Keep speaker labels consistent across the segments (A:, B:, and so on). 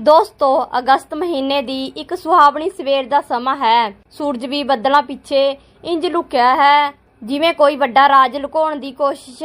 A: ਦੋਸਤੋ, ਅਗਸਤ ਮਹੀਨੇ ਦੀ ਇੱਕ ਸੁਹਾਵਣੀ ਸਵੇਰ ਦਾ ਸਮਾਂ ਹੈ। ਸੂਰਜ ਵੀ ਬੱਦਲਾਂ ਪਿੱਛੇ ਇੰਜ ਲੁਕਿਆ ਹੈ, ਜਿਵੇਂ ਕੋਈ ਵੱਡਾ ਰਾਜ ਲੁਕਾਉਣ ਦੀ ਕੋਸ਼ਿਸ਼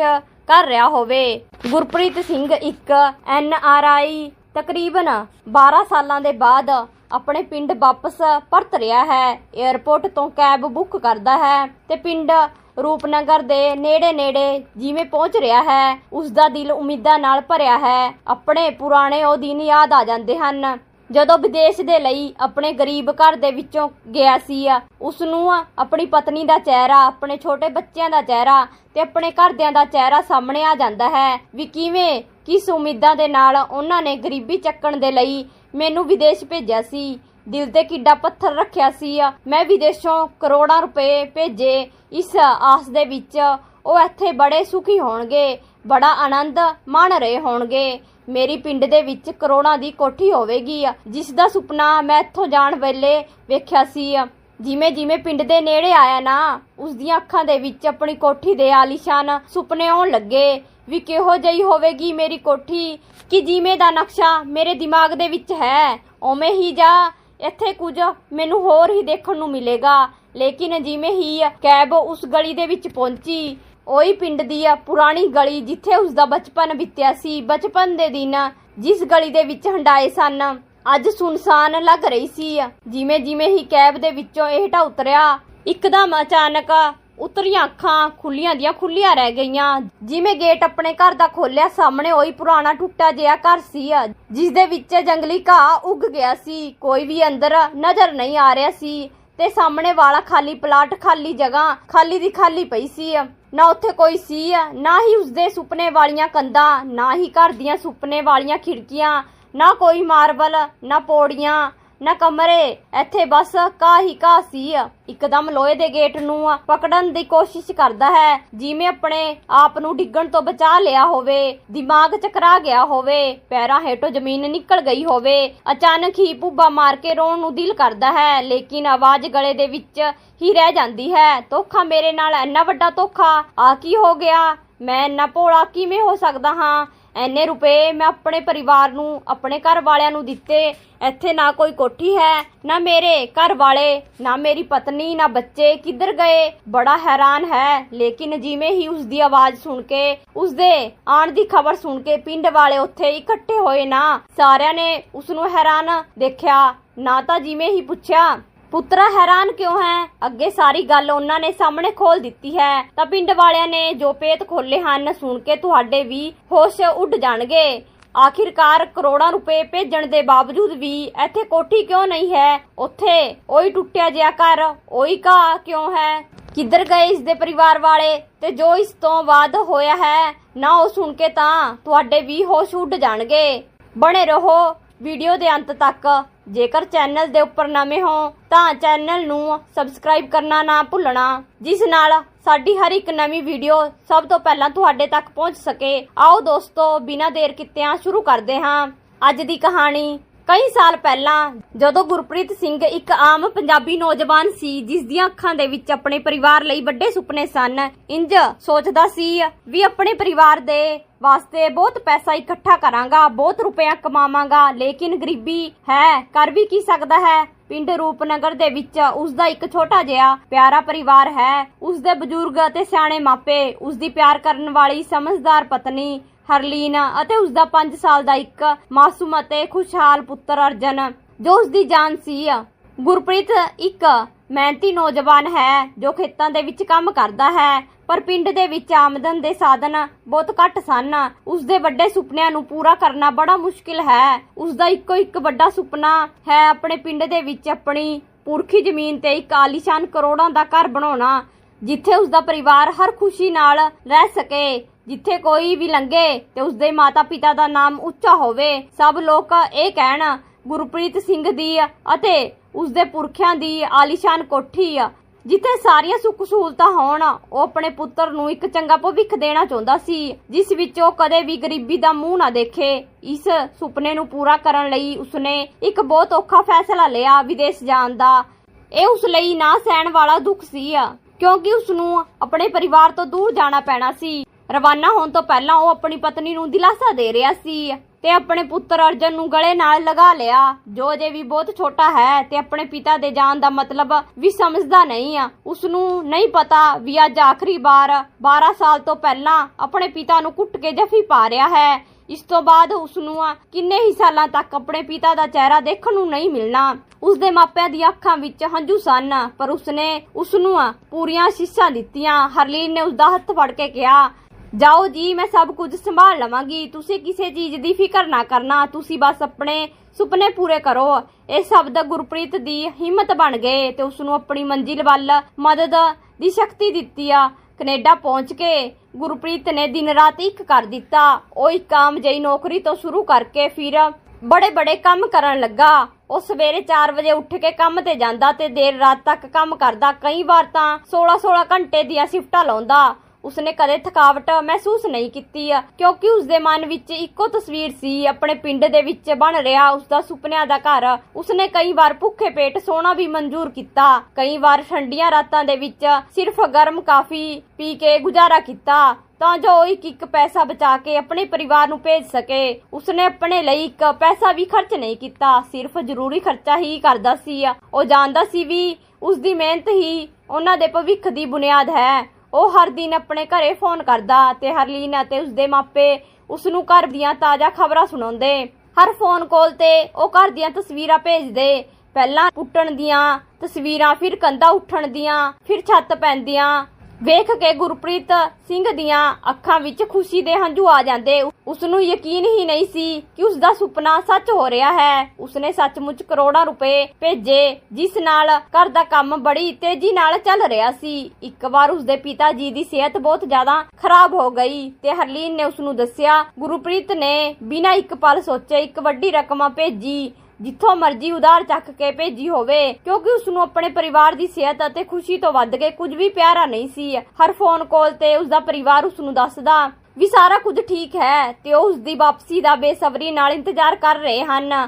A: ਕਰ ਰਿਹਾ ਹੋਵੇ। ਗੁਰਪ੍ਰੀਤ ਸਿੰਘ ਇੱਕ ਐਨ ਆਰ ਆਈ ਤਕਰੀਬਨ 12 ਸਾਲਾਂ ਦੇ ਬਾਅਦ ਆਪਣੇ ਪਿੰਡ ਵਾਪਸ ਪਰਤ ਰਿਹਾ ਹੈ। 에ਅਰਪੋਰਟ ਤੋਂ ਕੈਬ ਬੁੱਕ ਕਰਦਾ ਹੈ ਤੇ ਪਿੰਡ ਰੂਪਨਗਰ ਦੇ ਨੇੜੇ ਨੇੜੇ ਜਿਵੇਂ ਪਹੁੰਚ ਰਿਹਾ ਹੈ ਉਸ ਦਾ ਦਿਲ ਉਮੀਦਾਂ ਨਾਲ ਭਰਿਆ ਹੈ। ਆਪਣੇ ਪੁਰਾਣੇ ਉਹ ਦਿਨ ਯਾਦ ਆ ਜਾਂਦੇ ਹਨ। ਜਦੋਂ ਵਿਦੇਸ਼ ਦੇ ਲਈ ਆਪਣੇ ਗਰੀਬ ਘਰ ਦੇ ਵਿੱਚੋਂ ਗਿਆ ਸੀ ਉਸ ਨੂੰ ਆਪਣੀ ਪਤਨੀ ਦਾ ਚਿਹਰਾ, ਆਪਣੇ ਛੋਟੇ ਬੱਚਿਆਂ ਦਾ ਚਿਹਰਾ ਤੇ ਆਪਣੇ ਘਰਦਿਆਂ ਦਾ ਚਿਹਰਾ ਸਾਹਮਣੇ ਆ ਜਾਂਦਾ ਹੈ ਵੀ ਕਿਵੇਂ, ਕਿਸ ਉਮੀਦਾਂ ਦੇ ਨਾਲ ਉਹਨਾਂ ਨੇ ਗਰੀਬੀ ਚੱਕਣ ਦੇ ਲਈ ਮੈਨੂੰ ਵਿਦੇਸ਼ ਭੇਜਿਆ ਸੀ। ਦਿਲ ਤੇ ਕਿੱਡਾ ਪੱਥਰ ਰੱਖਿਆ ਸੀ ਮੈਂ ਵਿਦੇਸ਼ੋਂ ਕਰੋੜਾਂ ਰੁਪਏ ਭੇਜੇ। ਇਸ ਆਸ ਦੇ ਵਿੱਚ ਉਹ ਇੱਥੇ ਬੜੇ ਸੁਖੀ ਹੋਣਗੇ, ਬੜਾ ਆਨੰਦ ਮਾਣ ਰਹੇ ਹੋਣਗੇ। ਮੇਰੀ ਪਿੰਡ ਦੇ ਵਿੱਚ ਕਰੋੜਾਂ ਦੀ ਕੋਠੀ ਹੋਵੇਗੀ ਜਿਸ ਦਾ ਸੁਪਨਾ ਮੈਂ ਇੱਥੋਂ ਜਾਣ ਵੇਲੇ ਵੇਖਿਆ ਸੀ ਜਿਵੇਂ ਜਿਵੇਂ ਪਿੰਡ ਦੇ ਨੇੜੇ ਆਇਆ ਨਾ, ਉਸ ਦੀਆਂ ਅੱਖਾਂ ਦੇ ਵਿੱਚ ਆਪਣੀ ਕੋਠੀ ਦੇ ਆਲੀਸ਼ਾਨ ਸੁਪਨੇ ਆਉਣ ਲੱਗੇ ਵੀ ਕਿਹੋ ਜਿਹੀ ਹੋਵੇਗੀ ਮੇਰੀ ਕੋਠੀ, ਕਿ ਜਿਵੇਂ ਦਾ ਨਕਸ਼ਾ ਮੇਰੇ ਦਿਮਾਗ ਦੇ ਵਿੱਚ ਹੈ, ਉਵੇਂ ਹੀ ਜਾ ਇੱਥੇ ਕੁਝ ਮੈਨੂੰ ਹੋਰ ਹੀ ਦੇਖਣ ਨੂੰ ਮਿਲੇਗਾ। ਲੇਕਿਨ ਜਿਵੇਂ ਹੀ ਕੈਬ ਉਸ ਗਲੀ ਦੇ ਵਿੱਚ ਪਹੁੰਚੀ, ਉਹੀ ਪਿੰਡ ਦੀ ਆ ਪੁਰਾਣੀ ਗਲੀ ਜਿੱਥੇ ਉਸ ਦਾ ਬਚਪਨ ਬੀਤਿਆ ਸੀ। ਬਚਪਨ ਦੇ ਦਿਨ ਜਿਸ ਗਲੀ ਦੇ ਵਿੱਚ ਹੰਡਾਏ ਸਨ, ਅੱਜ ਸੁਨਸਾਨ ਲੱਗ ਰਹੀ ਸੀ। ਜਿਵੇਂ ਜਿਵੇਂ ਹੀ ਕੈਬ ਦੇ ਵਿੱਚੋਂ ਇਹ ਹਟਾ ਉਤਰਿਆ, ਇੱਕਦਮ ਅਚਾਨਕ ਉਤਰੀਆਂ ਅੱਖਾਂ ਖੁੱਲੀਆਂ ਦੀਆਂ ਖੁੱਲੀਆਂ ਰਹਿ ਗਈਆਂ। ਜਿਵੇਂ ਗੇਟ ਆਪਣੇ ਘਰ ਦਾ ਖੋਲਿਆ ਸਾਹਮਣੇ ਉਹੀ ਪੁਰਾਣਾ ਟੁੱਟਾ ਜਿਹਾ ਘਰ ਸੀ। ਜਿਸ ਦੇ ਵਿੱਚ ਜੰਗਲੀ ਘਾਹ ਉੱਗ ਗਿਆ ਸੀ। ਕੋਈ ਵੀ ਅੰਦਰ ਨਜ਼ਰ ਨਹੀਂ ਆ ਰਿਹਾ ਸੀ ਤੇ ਸਾਹਮਣੇ ਵਾਲਾ ਖਾਲੀ ਪਲਾਟ, ਖਾਲੀ ਜਗ੍ਹਾ, ਖਾਲੀ ਦੀ ਖਾਲੀ ਪਈ ਸੀ। ਨਾ ਉੱਥੇ ਕੋਈ ਸੀ, ਨਾ ਹੀ ਉਸਦੇ ਸੁਪਨੇ ਵਾਲੀਆਂ ਕੰਧਾਂ, ਨਾ ਹੀ ਘਰ ਦੀਆਂ ਸੁਪਨੇ ਵਾਲੀਆਂ ਖਿੜਕੀਆਂ, ਨਾ ਕੋਈ ਮਾਰਬਲ, ਨਾ ਪੌੜੀਆਂ ਨਾ ਕਮਰੇ, ਇੱਥੇ ਬਸ ਘਾਹ ਹੀ ਘਾਹ ਸੀ ਇੱਕਦਮ ਲੋਹੇ ਦੇ ਗੇਟ ਨੂੰ ਪਕੜਨ ਦੀ ਕੋਸ਼ਿਸ਼ ਕਰਦਾ ਹੈ, ਜਿਵੇਂ ਆਪਣੇ ਆਪ ਨੂੰ ਡਿੱਗਣ ਤੋਂ ਬਚਾ ਲਿਆ ਹੋਵੇ, ਦਿਮਾਗ ਚਕਰਾ ਗਿਆ ਹੋਵੇ, ਪੈਰਾਂ ਹੇਠੋਂ ਜ਼ਮੀਨ ਨਿਕਲ ਗਈ ਹੋਵੇ, ਅਚਾਨਕ ਹੀ ਭੁੱਬਾ ਮਾਰ ਕੇ ਰੋਣ ਨੂੰ ਦਿਲ ਕਰਦਾ ਹੈ, ਲੇਕਿਨ ਆਵਾਜ਼ ਗਲੇ ਦੇ ਵਿੱਚ ਹੀ ਰਹਿ ਜਾਂਦੀ ਹੈ, ਧੋਖਾ ਮੇਰੇ ਨਾਲ, ਇੰਨਾ ਵੱਡਾ ਧੋਖਾ, ਆ ਕੀ ਹੋ ਗਿਆ? ਮੈਂ ਇੰਨਾ ਭੋਲਾ ਕਿਵੇਂ ਹੋ ਸਕਦਾ ਹਾਂ? ਐਨੇ ਰੁਪਏ ਮੈਂ ਆਪਣੇ ਪਰਿਵਾਰ ਨੂੰ, ਆਪਣੇ ਘਰ ਵਾਲਿਆਂ ਨੂੰ ਦਿੱਤੇ। ਇੱਥੇ ਨਾ ਕੋਈ ਕੋਠੀ ਹੈ, ਨਾ ਮੇਰੇ ਘਰ ਵਾਲੇ, ਨਾ ਮੇਰੀ ਪਤਨੀ, ਨਾ ਬੱਚੇ ਕਿੱਧਰ ਗਏ? ਬੜਾ ਹੈਰਾਨ ਹੈ। ਲੇਕਿਨ ਜਿਵੇਂ ਹੀ ਉਸ ਦੀ ਆਵਾਜ਼ ਸੁਣ ਕੇ, ਉਸ ਦੇ ਆਣ ਦੀ ਖਬਰ ਸੁਣ ਕੇ ਪਿੰਡ ਵਾਲੇ ਉੱਥੇ ਇਕੱਠੇ ਹੋਏ ਨਾ, ਸਾਰਿਆਂ ਨੇ ਉਸ ਨੂੰ ਹੈਰਾਨ ਦੇਖਿਆ। ਨਾ ਤਾਂ ਜਿਵੇਂ ਹੀ ਪੁੱਛਿਆ ਪੁੱਤਰਾ ਹੈਰਾਨ ਕਿਉਂ ਹੈ? ਅੱਗੇ ਸਾਰੀ ਗੱਲ ਉਹਨਾਂ ਨੇ ਸਾਹਮਣੇ ਖੋਲ ਦਿੱਤੀ ਹੈ। ਤਾਂ ਪਿੰਡ ਵਾਲਿਆਂ ਨੇ ਜੋ ਪੇਤ ਖੋਲੇ ਹਨ, ਸੁਣ ਕੇ ਤੁਹਾਡੇ ਵੀ ਹੋਸ਼ ਉੱਡ ਜਾਣਗੇ। ਆਖਿਰਕਾਰ ਕਰੋੜਾਂ ਰੁਪਏ ਭੇਜਣ ਦੇ ਬਾਵਜੂਦ ਵੀ ਇੱਥੇ ਕੋਠੀ ਕਿਉਂ ਨਹੀਂ ਹੈ? ਉੱਥੇ ਉਹੀ ਟੁੱਟਿਆ ਜਿਹਾ ਘਰ, ਉਹੀ ਘਾਹ ਕਿਉਂ ਹੈ? ਕਿੱਧਰ ਗਏ ਇਸ ਦੇ ਪਰਿਵਾਰ ਵਾਲੇ? ਤੇ ਜੋ ਇਸ ਤੋਂ ਬਾਅਦ ਹੋਇਆ ਹੈ, ਨਾ ਉਹ ਸੁਣ ਕੇ ਤਾਂ ਤੁਹਾਡੇ ਵੀ ਹੋਸ਼ ਉੱਡ ਜਾਣਗੇ। ਬਣੇ ਰਹੋ। ਵੀਡੀਓ ਦੇ ਅੰਤ ਤੱਕ ਜੇਕਰ ਚੈਨਲ ਦੇ ਉੱਪਰ ਨਵੇਂ ਹੋ, ਤਾਂ ਚੈਨਲ ਨੂੰ ਸਬਸਕ੍ਰਾਈਬ ਕਰਨਾ ਨਾ ਭੁੱਲਣਾ, ਜਿਸ ਨਾਲ ਸਾਡੀ ਹਰ ਇੱਕ ਨਵੀਂ ਵੀਡੀਓ ਸਭ ਤੋਂ ਪਹਿਲਾਂ ਤੁਹਾਡੇ ਤੱਕ ਪਹੁੰਚ ਸਕੇ। ਆਓ ਦੋਸਤੋ, ਬਿਨਾਂ ਦੇਰ ਕੀਤਿਆਂ ਸ਼ੁਰੂ ਕਰਦੇ ਹਾਂ। ਅੱਜ ਦੀ ਕਹਾਣੀ ਕਈ ਸਾਲ ਪਹਿਲਾਂ ਜਦੋਂ ਗੁਰਪ੍ਰੀਤ ਸਿੰਘ ਇੱਕ ਆਮ ਪੰਜਾਬੀ ਨੌਜਵਾਨ ਸੀ, ਜਿਸ ਦੀਆਂ ਅੱਖਾਂ ਦੇ ਵਿੱਚ ਆਪਣੇ ਪਰਿਵਾਰ ਲਈ ਵੱਡੇ ਸੁਪਨੇ ਸਨ, ਇੰਜ ਸੋਚਦਾ ਸੀ ਵੀ ਆਪਣੇ ਪਰਿਵਾਰ ਦੇ ਵਾਸਤੇ ਬਹੁਤ ਪੈਸਾ ਇਕੱਠਾ ਕਰਾਂਗਾ, ਬਹੁਤ ਰੁਪਇਆ ਕਮਾਵਾਂਗਾ, ਲੇਕਿਨ ਗਰੀਬੀ ਹੈ, ਕਰ ਵੀ ਕੀ ਸਕਦਾ ਹੈ? ਪਿੰਡ ਰੂਪਨਗਰ ਦੇ ਵਿੱਚ ਉਸ ਦਾ ਇੱਕ ਛੋਟਾ ਜਿਹਾ ਪਿਆਰਾ ਪਰਿਵਾਰ ਹੈ। ਉਸ ਦੇ ਬਜ਼ੁਰਗ ਅਤੇ ਸਿਆਣੇ ਮਾਪੇ ਉਸ ਦੀ ਪਿਆਰ ਕਰਨ ਵਾਲੀ ਸਮਝਦਾਰ ਪਤਨੀ ਹਰਲੀਨ ਅਤੇ ਉਸ ਦਾ 5 ਸਾਲ ਦਾ ਇੱਕ ਮਾਸੂਮ ਅਤੇ ਖੁਸ਼ਹਾਲ ਪੁੱਤਰ ਅਰਜਨ, ਜੋ ਉਸ ਦੀ ਜਾਨ ਸੀ। ਗੁਰਪ੍ਰੀਤ ਇੱਕ ਮਿਹਨਤੀ ਨੌਜਵਾਨ ਹੈ, ਜੋ ਖੇਤਾਂ ਦੇ ਵਿੱਚ ਕੰਮ ਕਰਦਾ ਹੈ, ਪਰ ਪਿੰਡ ਦੇ ਵਿੱਚ ਆਮਦਨ ਦੇ ਸਾਧਨ ਬਹੁਤ ਘੱਟ ਸਨ। ਉਸ ਦੇ ਵੱਡੇ ਸੁਪਨਿਆਂ ਨੂੰ ਪੂਰਾ ਕਰਨਾ ਬੜਾ ਮੁਸ਼ਕਿਲ ਹੈ। ਉਸ ਦਾ ਇੱਕੋ ਇੱਕ ਵੱਡਾ ਸੁਪਨਾ ਹੈ ਆਪਣੇ ਪਿੰਡ ਦੇ ਵਿੱਚ ਆਪਣੀ ਪੁਰਖੀ ਜ਼ਮੀਨ ਤੇ ਇੱਕ ਆਲੀਸ਼ਾਨ ਕਰੋੜਾਂ ਦਾ ਘਰ ਬਣਾਉਣਾ, ਜਿੱਥੇ ਉਸ ਦਾ ਪਰਿਵਾਰ ਹਰ ਖੁਸ਼ੀ ਨਾਲ ਰਹਿ ਸਕੇ। ਜਿੱਥੇ ਕੋਈ ਵੀ ਲੰਘੇ ਤੇ ਉਸਦੇ ਮਾਤਾ-ਪਿਤਾ ਦਾ ਨਾਮ ਉੱਚਾ ਹੋਵੇ, ਸਭ ਲੋਕ ਇਹ ਕਹਿਣ, ਗੁਰਪ੍ਰੀਤ ਸਿੰਘ ਦੀ ਅਤੇ ਉਸ ਪੁਰਖਿਆਂ ਦੀ ਆਲੀਸ਼ਾਨ ਕੋਠੀ ਆ, ਜਿੱਥੇ ਸਾਰੀਆਂ ਸੁੱਖ ਸਹੂਲਤਾਂ ਹੋਣ, ਉਹ ਆਪਣੇ ਪੁੱਤਰ ਨੂੰ ਇੱਕ ਚੰਗਾ ਭਵਿੱਖ ਦੇਣਾ ਚਾਹੁੰਦਾ ਸੀ, ਜਿਸ ਵਿੱਚ ਉਹ ਕਦੇ ਵੀ ਗਰੀਬੀ ਦਾ ਮੂੰਹ ਨਾ ਦੇਖੇ। ਇਸ ਸੁਪਨੇ ਨੂੰ ਪੂਰਾ ਕਰਨ ਲਈ ਉਸਨੇ ਇੱਕ ਬਹੁਤ ਔਖਾ ਫੈਸਲਾ ਲਿਆ ਵਿਦੇਸ਼ ਜਾਣ ਦਾ। ਇਹ ਉਸ ਲਈ ਨਾ ਸਹਿਣ ਵਾਲਾ ਦੁੱਖ ਸੀ, ਕਿਉਂਕਿ ਉਸ ਨੂੰ ਆਪਣੇ ਪਰਿਵਾਰ ਤੋਂ ਦੂਰ ਜਾਣਾ ਪੈਣਾ ਸੀ। ਰਵਾਨਾ ਹੋਣ ਤੋਂ ਪਹਿਲਾਂ ਉਹ ਆਪਣੀ ਪਤਨੀ ਨੂੰ ਦਿਲਾਸਾ ਦੇ ਰਿਹਾ ਸੀ ਤੇ ਆਪਣੇ ਪੁੱਤਰ ਅਰਜਨ ਨੂੰ ਗਲੇ ਨਾਲ ਲਗਾ ਲਿਆ। ਜੋ ਅਜੇ ਵੀ ਬਹੁਤ ਛੋਟਾ ਹੈ ਤੇ ਆਪਣੇ ਪਿਤਾ ਦੇ ਜਾਣ ਦਾ ਮਤਲਬ ਵੀ ਸਮਝਦਾ ਨਹੀਂ ਆ। ਉਸ ਨੂੰ ਨਹੀਂ ਪਤਾ ਵੀ ਅੱਜ ਆਖਰੀ ਵਾਰ 12 ਸਾਲ ਤੋਂ ਪਹਿਲਾਂ ਆਪਣੇ ਪਿਤਾ ਨੂੰ ਕੁੱਟ ਕੇ ਜਫੀ ਪਾ ਰਿਹਾ ਹੈ। ਇਸ ਤੋਂ ਬਾਅਦ ਉਸ ਨੂੰ ਕਿੰਨੇ ਹੀ ਸਾਲਾਂ ਤੱਕ ਆਪਣੇ ਪਿਤਾ ਦਾ ਚਿਹਰਾ ਦੇਖਣ ਨੂੰ ਨਹੀਂ ਮਿਲਣਾ। ਉਸ ਦੇ ਮਾਪਿਆਂ ਦੀਆਂ ਅੱਖਾਂ ਵਿੱਚ ਹੰਝੂ ਸਨ, ਪਰ ਉਸਨੇ ਉਸ ਨੂੰ ਪੂਰੀਆਂ ਸ਼ੀਸ਼ਾਂ ਦਿੱਤੀਆਂ। ਹਰਲੀਨ ਨੇ ਉਸ ਦਾ ਹੱਥ ਫੜ ਕੇ ਕਿਹਾ ਜਾਓ ਜੀ, ਮੈਂ ਸਭ ਕੁਝ ਸੰਭਾਲ ਲਵਾਂਗੀ। ਤੁਸੀਂ ਕਿਸੇ ਚੀਜ਼ ਦੀ ਫਿਕਰ ਨਾ ਕਰਨਾ। ਤੁਸੀਂ ਬਸ ਆਪਣੇ ਸੁਪਨੇ ਪੂਰੇ ਕਰੋ। ਇਹ ਸ਼ਬਦ ਗੁਰਪ੍ਰੀਤ ਦੀ ਹਿੰਮਤ ਬਣ ਗਏ ਤੇ ਉਸ ਨੂੰ ਆਪਣੀ ਮੰਜ਼ਿਲ ਵੱਲ ਮਦਦ ਦੀ ਸ਼ਕਤੀ ਦਿੱਤੀ ਆ। ਕੈਨੇਡਾ ਪਹੁੰਚ ਕੇ ਗੁਰਪ੍ਰੀਤ ਨੇ ਦਿਨ ਰਾਤ ਇੱਕ ਕਰ ਦਿੱਤਾ। ਉਹ ਇੱਕ ਆਮ ਜਿਹੀ ਨੌਕਰੀ ਤੋਂ ਸ਼ੁਰੂ ਕਰਕੇ ਫਿਰ ਬੜੇ ਬੜੇ ਕੰਮ ਕਰਨ ਲੱਗਾ। ਉਹ ਸਵੇਰੇ 4 ਵਜੇ ਉੱਠ ਕੇ ਕੰਮ ਤੇ ਜਾਂਦਾ ਤੇ ਦੇਰ ਰਾਤ ਤੱਕ ਕੰਮ ਕਰਦਾ। ਕਈ ਵਾਰ ਤਾਂ 16-16 ਘੰਟੇ ਦੀਆਂ ਸ਼ਿਫਟਾਂ ਲਾਉਂਦਾ। ਉਸਨੇ ਕਦੇ ਥਕਾਵਟ ਮਹਿਸੂਸ ਨਹੀਂ ਕੀਤੀ ਆ, ਕਿਉਂਕਿ ਉਸਦੇ ਮਨ ਵਿੱਚ ਇੱਕੋ ਤਸਵੀਰ ਸੀ, ਆਪਣੇ ਪਿੰਡ ਦੇ ਵਿੱਚ ਬਣ ਰਿਹਾ ਉਸਦਾ ਸੁਪਨਿਆਂ ਦਾ ਘਰ। ਉਸਨੇ ਕਈ ਵਾਰ ਭੁੱਖੇ ਪੇਟ ਸੋਣਾ ਵੀ ਮਨਜ਼ੂਰ ਕੀਤਾ, ਕਈ ਵਾਰ ਠੰਡੀਆਂ ਰਾਤਾਂ ਦੇ ਵਿੱਚ ਸਿਰਫ ਗਰਮ ਕਾਫੀ ਪੀ ਕੇ ਗੁਜ਼ਾਰਾ ਕੀਤਾ, ਤਾਂ ਜੋ ਉਹ ਇੱਕ ਇੱਕ ਪੈਸਾ ਬਚਾ ਕੇ ਆਪਣੇ ਪਰਿਵਾਰ ਨੂੰ ਭੇਜ ਸਕੇ। ਉਸਨੇ ਆਪਣੇ ਲਈ ਇੱਕ ਪੈਸਾ ਵੀ ਖਰਚ ਨਹੀਂ ਕੀਤਾ, ਸਿਰਫ ਜ਼ਰੂਰੀ ਖਰਚਾ ਹੀ ਕਰਦਾ ਸੀ। ਉਹ ਜਾਣਦਾ ਸੀ ਵੀ ਉਸ ਦੀ ਮਿਹਨਤ ਹੀ ਉਹਨਾਂ ਦੇ ਭਵਿੱਖ ਦੀ ਬੁਨਿਆਦ ਹੈ। ਉਹ ਹਰ ਦਿਨ ਆਪਣੇ ਘਰੇ ਫੋਨ ਕਰਦਾ ਤੇ ਹਰਲੀਨ ਅਤੇ ਉਸਦੇ ਮਾਪੇ ਉਸ ਨੂੰ ਘਰ ਦੀਆਂ ਤਾਜ਼ਾ ਖਬਰਾਂ ਸੁਣਾਉਂਦੇ। ਹਰ ਫੋਨ ਕਾਲ ਤੇ ਉਹ ਘਰ ਦੀਆਂ ਤਸਵੀਰਾਂ ਭੇਜਦੇ। ਪਹਿਲਾਂ ਪੁੱਟਣ ਦੀਆਂ ਤਸਵੀਰਾਂ, ਫਿਰ ਕੰਧਾ ਉੱਠਣ ਦੀਆਂ, ਫਿਰ ਛੱਤ ਪੈਂਦੀਆਂ। ਵੇਖ ਕੇ ਗੁਰਪ੍ਰੀਤ ਸਿੰਘ ਦੀਆਂ ਅੱਖਾਂ ਵਿੱਚ ਖੁਸ਼ੀ ਦੇ ਹੰਝੂ ਆ ਜਾਂਦੇ। ਉਸ ਨੂੰ ਯਕੀਨ ਹੀ ਨਹੀਂ ਸੀ ਕਿ ਉਸ ਦਾ ਸੁਪਨਾ ਸੱਚ ਹੋ ਰਿਹਾ ਹੈ। ਉਸਨੇ ਸੱਚਮੁੱਚ ਕਰੋੜਾਂ ਰੁਪਏ ਭੇਜੇ, ਜਿਸ ਨਾਲ ਘਰ ਦਾ ਕੰਮ ਬੜੀ ਤੇਜ਼ੀ ਨਾਲ ਚੱਲ ਰਿਹਾ ਸੀ। ਇੱਕ ਵਾਰ ਉਸਦੇ ਪਿਤਾ ਜੀ ਦੀ ਸਿਹਤ ਬਹੁਤ ਜ਼ਿਆਦਾ ਖਰਾਬ ਹੋ ਗਈ ਤੇ ਹਰਲੀਨ ਨੇ ਉਸ ਨੂੰ ਦੱਸਿਆ, ਗੁਰਪ੍ਰੀਤ ਨੇ ਬਿਨਾਂ ਇੱਕ ਪਲ ਸੋਚੇ ਇੱਕ ਵੱਡੀ ਰਕਮ ਭੇਜੀ। ਜਿੱਥੋਂ ਮਰਜ਼ੀ ਉਧਾਰ ਚੱਕ ਕੇ ਭੇਜੀ ਹੋਵੇ, ਕਿਉਂਕਿ ਉਸ ਨੂੰ ਆਪਣੇ ਪਰਿਵਾਰ ਦੀ ਸਿਹਤ ਅਤੇ ਖੁਸ਼ੀ ਤੋਂ ਵੱਧ ਕੇ ਕੁਝ ਵੀ ਪਿਆਰਾ ਨਹੀਂ ਸੀ। ਹਰ ਫੋਨ ਕਾਲ ਤੇ ਉਸ ਦਾ ਪਰਿਵਾਰ ਉਸ ਨੂੰ ਦੱਸਦਾ, ਵੀ ਸਾਰਾ ਕੁਝ ਠੀਕ ਹੈ ਤੇ ਉਹ ਉਸ ਦੀ ਵਾਪਸੀ ਦਾ ਬੇਸਬਰੀ ਨਾਲ ਇੰਤਜ਼ਾਰ ਕਰ ਰਹੇ ਹਨ।